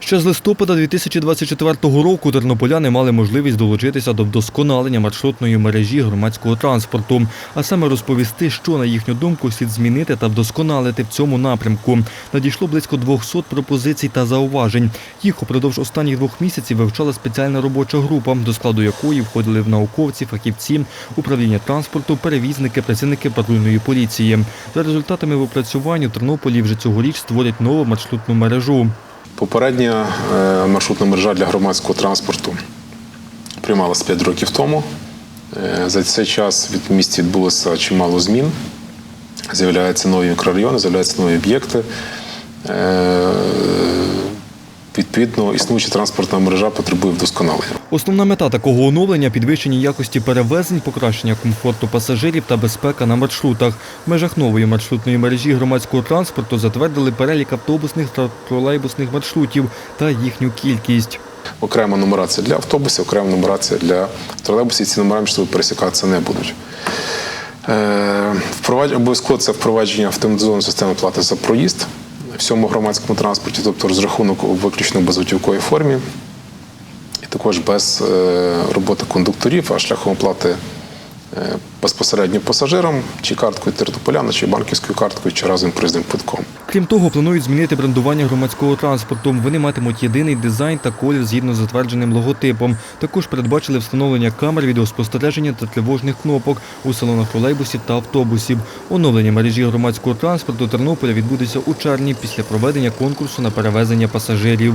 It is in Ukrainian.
Ще з листопада 2024 року тернополяни мали можливість долучитися до вдосконалення маршрутної мережі громадського транспорту, а саме розповісти, що на їхню думку слід змінити та вдосконалити в цьому напрямку. Надійшло близько 200 пропозицій та зауважень. Їх упродовж останніх двох місяців вивчала спеціальна робоча група, до складу якої входили в науковці, фахівці, управління транспорту, перевізники, працівники патрульної поліції. За результатами випрацювань у Тернополі вже цьогоріч створять нову маршрутну мережу. Попередня е, маршрутна мережа для громадського транспорту приймалася 5 років тому. Е, За цей час від місті відбулося чимало змін. З'являються нові мікрорайони, з'являються нові об'єкти. Відповідно, існуюча транспортна мережа потребує вдосконалення. Основна мета такого оновлення підвищення якості перевезень, покращення комфорту пасажирів та безпека на маршрутах. В межах нової маршрутної мережі громадського транспорту затвердили перелік автобусних та тролейбусних маршрутів та їхню кількість. Окрема нумерація для автобусів, окрема нумерація для тролейбусів. Ці номера між собою пересікатися не будуть. Е, Обов'язково це впровадження автоматизованої системи плати за проїзд всьому громадському транспорті, тобто розрахунок у виключно безготівковій формі, і також без е, роботи кондукторів, а шляхом оплати безпосередньо пасажирам, чи карткою тернополяна, чи банківською карткою, чи разом проїзним квитком. Крім того, планують змінити брендування громадського транспорту. Вони матимуть єдиний дизайн та колір згідно з затвердженим логотипом. Також передбачили встановлення камер відеоспостереження та тривожних кнопок у салонах тролейбусів та автобусів. Оновлення мережі громадського транспорту Тернополя відбудеться у червні після проведення конкурсу на перевезення пасажирів.